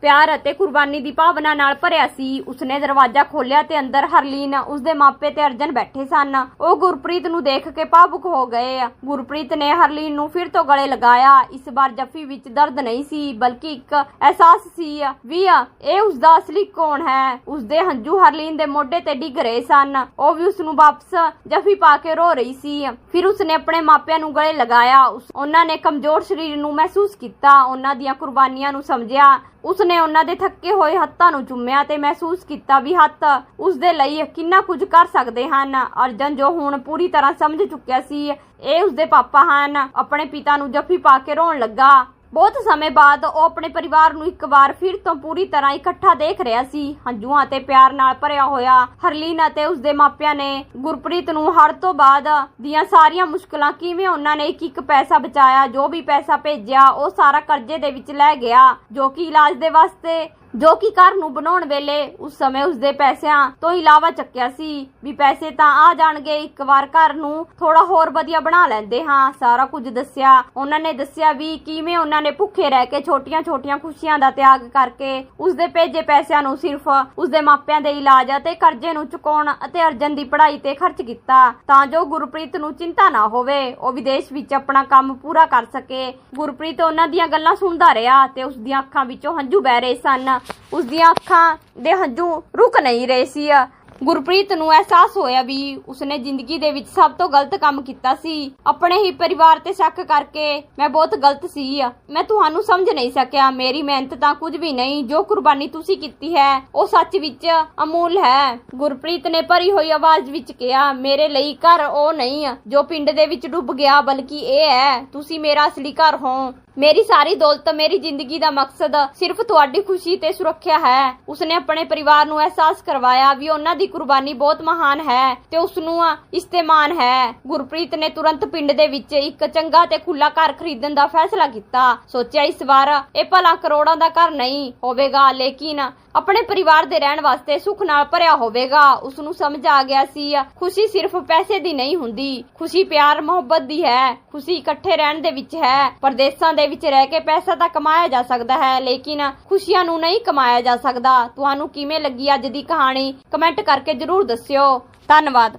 A: ਪਿਆਰ ਅਤੇ ਕੁਰਬਾਨੀ ਦੀ ਭਾਵਨਾ ਨਾਲ ਭਰਿਆ ਸੀ। ਉਸਨੇ ਦਰਵਾਜ਼ਾ ਖੋਲ੍ਹਿਆ ਤੇ ਅੰਦਰ ਹਰਲੀਨ ਉਸਦੇ ਮਾਪੇ ਤੇ ਅਰਜਨ ਬੈਠੇ ਸਨ। ਉਹ ਗੁਰਪ੍ਰੀਤ ਨੂੰ ਦੇਖ ਕੇ ਭਾਵੁਕ ਹੋ ਗਏ। ਗੁਰਪ੍ਰੀਤ ਨੇ ਹਰਲੀਨ ਨੂੰ ਫਿਰ ਤੋਂ ਗਲੇ ਲਗਾਇਆ। ਇਸ ਵਾਰ ਜੱਫੀ ਵਿੱਚ ਦਰਦ ਨਹੀਂ ਸੀ, ਬਲਕਿ ਇੱਕ ਅਹਿਸਾਸ ਸੀ, ਵੀ ਇਹ ਉਸ ਦਾ ਅਸਲੀ ਕੌਣ ਹੈ? ਉਸ ਦੇ ਹੰਝੂ ਹਰਲੀਨ ਦੇ ਮੋਢੇ ਤੇ ਡਿੱਗ ਰਹੇ ਸਨ। ਉਹ ਵੀ ਉਸ ਨੂੰ ਵਾਪਸ ਜਫੀ ਪਾ ਕੇ ਰੋ ਰਹੀ ਸੀ। ਫਿਰ ਉਸਨੇ ਆਪਣੇ ਮਾਪਿਆਂ ਨੂੰ ਗਲੇ ਲਗਾਇਆ। ਉਸ- ਉਹਨਾਂ ਨੇ ਕਮਜ਼ੋਰ ਸਰੀਰ ਨੂੰ ਮਹਿਸੂਸ ਕੀਤਾ। ਉਹਨਾਂ ਦੀਆਂ ਕੁਰਬਾਨੀਆਂ ਨੂੰ ਸਮਝਿਆ। ਉਸਨੇ ਉਹਨਾਂ ਦੇ ਥੱਕੇ ਹੋਏ ਹੱਥਾਂ ਨੂੰ ਚੁੰਮਿਆ ਤੇ ਮਹਿਸੂਸ ਕੀਤਾ ਵੀ ਹੱਥ ਉਸ ਦੇ ਲਈ ਕਿੰਨਾ ਕੁਝ ਕਰ ਸਕਦੇ ਹਨ। ਅਰਜਨ ਜੋ ਹੁਣ ਪੂਰੀ ਤਰ੍ਹਾਂ ਸਮਝ ਚੁੱਕਿਆ ਸੀ, ਇਹ ਉਸ ਦੇ ਪਾਪਾ ਹਨ। ਆਪਣੇ ਪਿਤਾ ਨੂੰ ਜੱਫੀ ਪਾ ਕੇ ਰੋਣ ਲੱਗਾ। ਬਹੁਤ ਸਮੇਂ ਬਾਅਦ ਉਹ ਆਪਣੇ ਪਰਿਵਾਰ ਨੂੰ ਇੱਕ ਵਾਰ ਫਿਰ ਤੋਂ ਪੂਰੀ ਤਰ੍ਹਾਂ ਇਕੱਠਾ ਦੇਖ ਰਿਹਾ ਸੀ। ਹੰਝੂਆਂ ਤੇ ਪਿਆਰ ਨਾਲ ਭਰਿਆ ਹੋਇਆ ਹਰਲੀਨ ਅਤੇ ਉਸਦੇ ਮਾਪਿਆਂ ਨੇ ਗੁਰਪ੍ਰੀਤ ਨੂੰ ਹੜ ਤੋਂ ਬਾਅਦ ਦੀਆਂ ਸਾਰੀਆਂ ਮੁਸ਼ਕਲਾਂ ਕਿਵੇਂ ਉਹਨਾਂ ਨੇ ਇੱਕ ਇੱਕ ਪੈਸਾ ਬਚਾਇਆ, ਜੋ ਵੀ ਪੈਸਾ ਭੇਜਿਆ, ਉਹ ਸਾਰਾ ਕਰਜ਼ੇ ਦੇ ਵਿੱਚ ਲੈ ਗਿਆ, ਜੋ ਕਿ ਇਲਾਜ ਦੇ ਵਾਸਤੇ ਜੋ ਕਿ ਘਰ ਨੂੰ ਬਣਾਉਣ ਵੇਲੇ ਉਸ ਸਮੇਂ ਉਸ ਦੇ ਪੈਸਿਆਂ ਤੋਂ ਇਲਾਵਾ ਚੱਕਿਆ ਸੀ। ਵੀ ਪੈਸੇ ਤਾਂ ਆ ਜਾਣਗੇ, ਇੱਕ ਵਾਰ ਘਰ ਨੂੰ ਥੋੜਾ ਹੋਰ ਵਧੀਆ ਬਣਾ ਲੈਂਦੇ ਹਾਂ, ਸਾਰਾ ਕੁਝ ਦੱਸਿਆ। ਉਹਨਾਂ ਨੇ ਦੱਸਿਆ ਵੀ ਕਿਵੇਂ ਉਹਨਾਂ ਨੇ ਭੁੱਖੇ ਰਹਿ ਕੇ ਛੋਟੀਆਂ-ਛੋਟੀਆਂ ਖੁਸ਼ੀਆਂ ਦਾ ਤਿਆਗ ਕਰਕੇ ਉਸ ਦੇ ਭੇਜੇ ਪੈਸਿਆਂ ਨੂੰ ਸਿਰਫ ਉਸ ਦੇ ਮਾਪਿਆਂ ਦੇ ਇਲਾਜ ਅਤੇ ਕਰਜ਼ੇ ਨੂੰ ਚੁਕਾਉਣ ਅਤੇ ਅਰਜਨ ਦੀ ਪੜ੍ਹਾਈ ਤੇ ਖਰਚ ਕੀਤਾ। ਤਾਂ ਜੋ ਗੁਰਪ੍ਰੀਤ ਨੂੰ ਚਿੰਤਾ ਨਾ ਹੋਵੇ, ਉਹ ਵਿਦੇਸ਼ ਵਿੱਚ ਆਪਣਾ ਕੰਮ ਪੂਰਾ ਕਰ ਸਕੇ। ਗੁਰਪ੍ਰੀਤ ਉਹਨਾਂ ਦੀਆਂ ਗੱਲਾਂ ਸੁਣਦਾ ਰਿਹਾ ਤੇ ਉਸ ਦੀਆਂ ਅੱਖਾਂ ਵਿੱਚੋਂ ਹੰਝੂ ਬਹਿ ਰਹੇ ਸਨ। ਉਸ ਦੀਆਂ ਅੱਖਾਂ ਦੇ ਹੰਝੂ ਰੁਕ ਨਹੀਂ ਰਹੇ ਸੀ। ਗੁਰਪ੍ਰੀਤ ਨੂੰ ਅਹਿਸਾਸ ਹੋਇਆ ਵੀ ਉਸਨੇ ਜ਼ਿੰਦਗੀ ਦੇ ਵਿੱਚ ਸਭ ਤੋਂ ਗਲਤ ਕੰਮ ਕੀਤਾ ਸੀ। ਆਪਣੇ ਹੀ ਪਰਿਵਾਰ ਤੇ ਸ਼ੱਕ ਕਰਕੇ ਮੈਂ ਬਹੁਤ ਗਲਤ ਸੀ ਮੈਂ ਤੁਹਾਨੂੰ ਸਮਝ ਨਹੀਂ ਸਕਿਆ। ਮੇਰੀ ਮਿਹਨਤ ਤਾਂ ਕੁਝ ਵੀ ਨਹੀਂ। ਜੋ ਕੁਰਬਾਨੀ ਤੁਸੀਂ ਕੀਤੀ ਹੈ, ਉਹ ਸੱਚ ਵਿੱਚ ਅਮੂਲ ਹੈ। ਗੁਰਪ੍ਰੀਤ ਨੇ ਭਰੀ ਹੋਈ ਆਵਾਜ਼ ਵਿੱਚ ਕਿਹਾ, ਮੇਰੇ ਲਈ ਘਰ ਉਹ ਨਹੀਂ ਜੋ ਪਿੰਡ ਦੇ ਵਿੱਚ ਡੁੱਬ ਗਿਆ, ਬਲਕਿ ਇਹ ਹੈ, ਤੁਸੀਂ ਮੇਰਾ ਅਸਲੀ ਘਰ ਹੋ। ਮੇਰੀ ਸਾਰੀ ਦੌਲਤ, ਮੇਰੀ ਜ਼ਿੰਦਗੀ ਦਾ ਮਕਸਦ ਸਿਰਫ ਤੁਹਾਡੀ ਖੁਸ਼ੀ ਤੇ ਸੁਰੱਖਿਆ ਹੈ। ਉਸਨੇ ਆਪਣੇ ਪਰਿਵਾਰ ਨੂੰ ਅਹਿਸਾਸ ਕਰਵਾਇਆ ਵੀ ਉਹਨਾਂ ਦੀ ਕੁਰਬਾਨੀ ਬਹੁਤ ਮਹਾਨ ਹੈ ਤੇ ਉਸ ਨੂੰ ਇਸ ਤੇ ਮਾਣ ਹੈ। ਗੁਰਪ੍ਰੀਤ ਨੇ ਤੁਰੰਤ ਪਿੰਡ ਦੇ ਵਿੱਚ ਇੱਕ ਚੰਗਾ ਤੇ ਖੁੱਲਾ ਘਰ ਖਰੀਦਣ ਦਾ ਫੈਸਲਾ ਕੀਤਾ। ਸੋਚਿਆ, ਇਸ ਵਾਰ ਇਹ ਭਲਾ ਕਰੋੜਾਂ ਦਾ ਘਰ ਨਹੀਂ ਹੋਵੇਗਾ, ਲੇਕਿਨ ਆਪਣੇ ਪਰਿਵਾਰ ਦੇ ਰਹਿਣ ਵਾਸਤੇ ਸੁੱਖ ਨਾਲ ਭਰਿਆ ਹੋਵੇਗਾ। ਉਸ ਨੂੰ ਸਮਝ ਆ ਗਿਆ ਸੀ, ਖੁਸ਼ੀ ਸਿਰਫ ਪੈਸੇ ਦੀ ਨਹੀਂ ਹੁੰਦੀ। ਖੁਸ਼ੀ ਪਿਆਰ, ਮੁਹੱਬਤ ਦੀ ਹੈ। ਖੁਸ਼ੀ ਇਕੱਠੇ ਰਹਿਣ ਦੇ ਵਿੱਚ ਹੈ। ਪਰਦੇਸਾਂ ਦੇ ਵਿੱਚ ਰਹਿ ਕੇ ਪੈਸਾ ਤਾਂ ਕਮਾਇਆ ਜਾ ਸਕਦਾ ਹੈ, ਲੇਕਿਨ ਖੁਸ਼ੀਆਂ ਨੂੰ ਨਹੀਂ ਕਮਾਇਆ ਜਾ ਸਕਦਾ। ਤੁਹਾਨੂੰ ਕਿਵੇਂ ਲੱਗੀ ਅੱਜ ਦੀ ਕਹਾਣੀ? ਕਮੈਂਟ ਕਰਕੇ ਜਰੂਰ ਦੱਸਿਓ। ਧੰਨਵਾਦ।